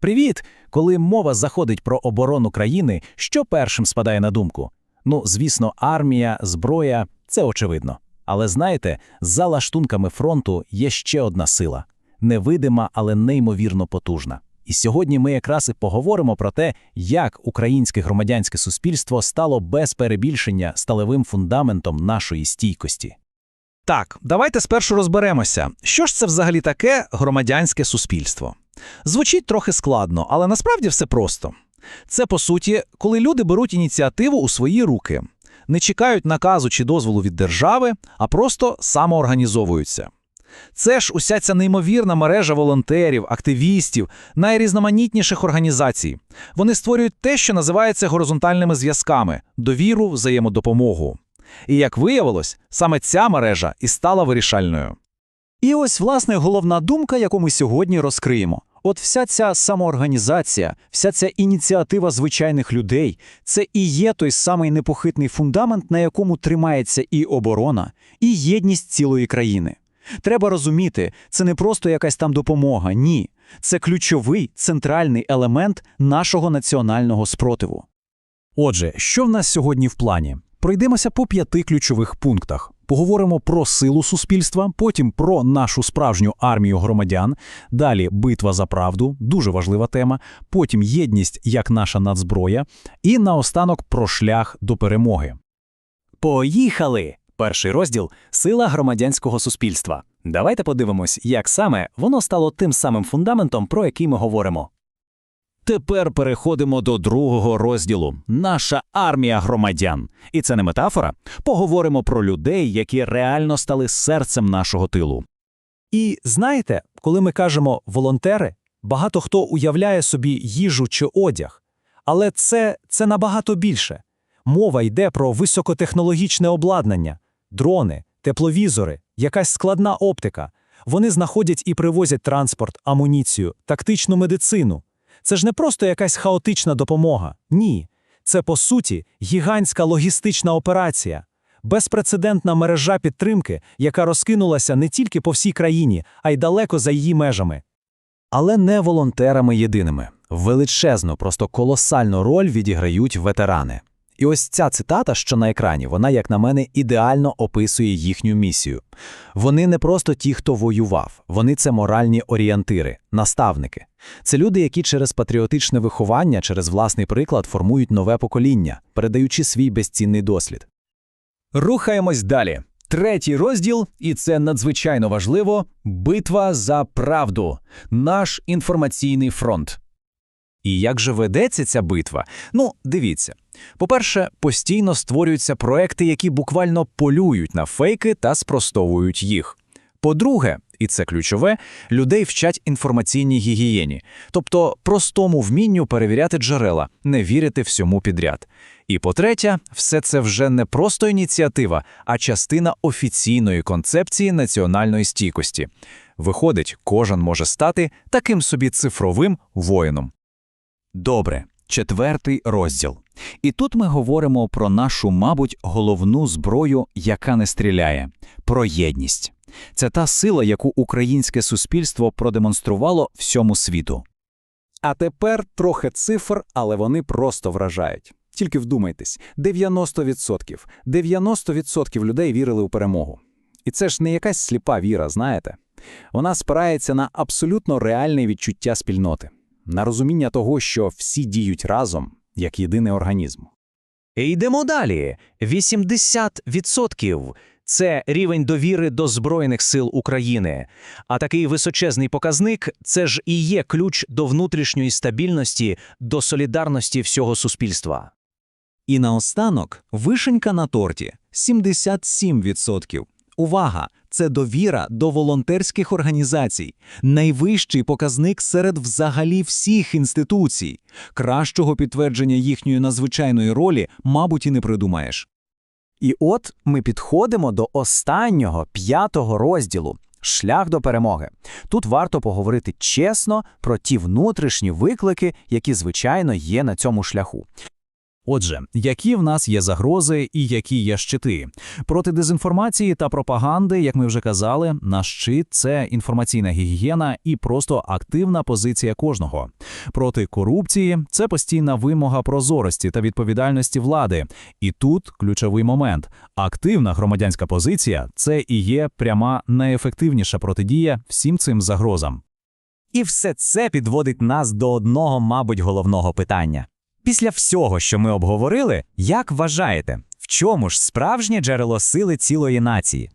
Привіт! Коли мова заходить про оборону країни, що першим спадає на думку? Ну, звісно, армія, зброя це очевидно. Але знаєте, за лаштунками фронту є ще одна сила невидима, але неймовірно потужна. І сьогодні ми якраз і поговоримо про те, як українське громадянське суспільство стало без перебільшення сталевим фундаментом нашої стійкості. Так, давайте спершу розберемося, що ж це взагалі таке громадянське суспільство. Звучить трохи складно, але насправді все просто. Це, по суті, коли люди беруть ініціативу у свої руки, не чекають наказу чи дозволу від держави, а просто самоорганізовуються. Це ж уся ця неймовірна мережа волонтерів, активістів, найрізноманітніших організацій. Вони створюють те, що називається горизонтальними зв'язками, довіру, взаємодопомогу. І як виявилось, саме ця мережа і стала вирішальною. І ось, власне, головна думка, яку ми сьогодні розкриємо. От вся ця самоорганізація, вся ця ініціатива звичайних людей це і є той самий непохитний фундамент, на якому тримається і оборона, і єдність цілої країни. Треба розуміти, це не просто якась там допомога, ні. Це ключовий центральний елемент нашого національного спротиву. Отже, що в нас сьогодні в плані? Пройдемося по п'яти ключових пунктах. Поговоримо про силу суспільства, потім про нашу справжню армію громадян. Далі битва за правду, дуже важлива тема. Потім єдність як наша нацзброя. І наостанок про шлях до перемоги. Поїхали! Перший розділ сила громадянського суспільства. Давайте подивимось, як саме воно стало тим самим фундаментом, про який ми говоримо. Тепер переходимо до другого розділу наша армія громадян. І це не метафора. Поговоримо про людей, які реально стали серцем нашого тилу. І знаєте, коли ми кажемо волонтери, багато хто уявляє собі їжу чи одяг. Але це, це набагато більше. Мова йде про високотехнологічне обладнання, дрони, тепловізори, якась складна оптика. Вони знаходять і привозять транспорт, амуніцію, тактичну медицину. Це ж не просто якась хаотична допомога. Ні. Це, по суті, гігантська логістична операція, безпрецедентна мережа підтримки, яка розкинулася не тільки по всій країні, а й далеко за її межами. Але не волонтерами єдиними. Величезну, просто колосальну роль відіграють ветерани. І ось ця цитата, що на екрані, вона, як на мене, ідеально описує їхню місію. Вони не просто ті, хто воював, вони це моральні орієнтири, наставники. Це люди, які через патріотичне виховання, через власний приклад формують нове покоління, передаючи свій безцінний дослід. Рухаємось далі. Третій розділ, і це надзвичайно важливо битва за правду, наш інформаційний фронт. І як же ведеться ця битва? Ну, дивіться. По-перше, постійно створюються проекти, які буквально полюють на фейки та спростовують їх. По-друге, і це ключове, людей вчать інформаційній гігієні, тобто простому вмінню перевіряти джерела, не вірити всьому підряд. І по-третє, все це вже не просто ініціатива, а частина офіційної концепції національної стійкості. Виходить, кожен може стати таким собі цифровим воїном. Добре, четвертий розділ. І тут ми говоримо про нашу, мабуть, головну зброю, яка не стріляє, про єдність. Це та сила, яку українське суспільство продемонструвало всьому світу. А тепер трохи цифр, але вони просто вражають. Тільки вдумайтесь, 90%. 90% людей вірили у перемогу. І це ж не якась сліпа віра, знаєте. Вона спирається на абсолютно реальне відчуття спільноти, на розуміння того, що всі діють разом як єдиний організм. Йдемо далі. 80% – це рівень довіри до Збройних сил України. А такий височезний показник – це ж і є ключ до внутрішньої стабільності, до солідарності всього суспільства. І наостанок вишенька на торті 77%. Увага! Це довіра до волонтерських організацій, найвищий показник серед взагалі всіх інституцій. Кращого підтвердження їхньої надзвичайної ролі, мабуть, і не придумаєш. І от ми підходимо до останнього п'ятого розділу шлях до перемоги. Тут варто поговорити чесно про ті внутрішні виклики, які, звичайно, є на цьому шляху. Отже, які в нас є загрози і які є щити? Проти дезінформації та пропаганди, як ми вже казали, наш щит – це інформаційна гігієна і просто активна позиція кожного. Проти корупції – це постійна вимога прозорості та відповідальності влади. І тут ключовий момент. Активна громадянська позиція – це і є пряма найефективніша протидія всім цим загрозам. І все це підводить нас до одного, мабуть, головного питання. Після всього, що ми обговорили, як вважаєте, в чому ж справжнє джерело сили цілої нації?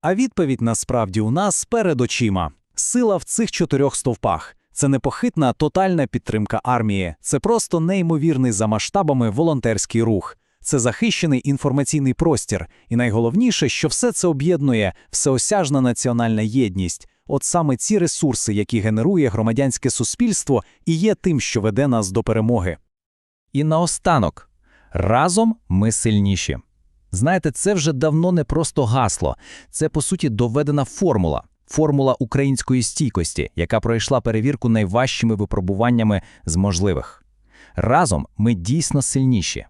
А відповідь насправді у нас перед очима. Сила в цих чотирьох стовпах. Це непохитна тотальна підтримка армії, це просто неймовірний за масштабами волонтерський рух, це захищений інформаційний простір, і найголовніше, що все це об'єднує всеосяжна національна єдність. От саме ці ресурси, які генерує громадянське суспільство, і є тим, що веде нас до перемоги. І наостанок, разом ми сильніші. Знаєте, це вже давно не просто гасло, це, по суті, доведена формула. Формула української стійкості, яка пройшла перевірку найважчими випробуваннями з можливих. Разом ми дійсно сильніші.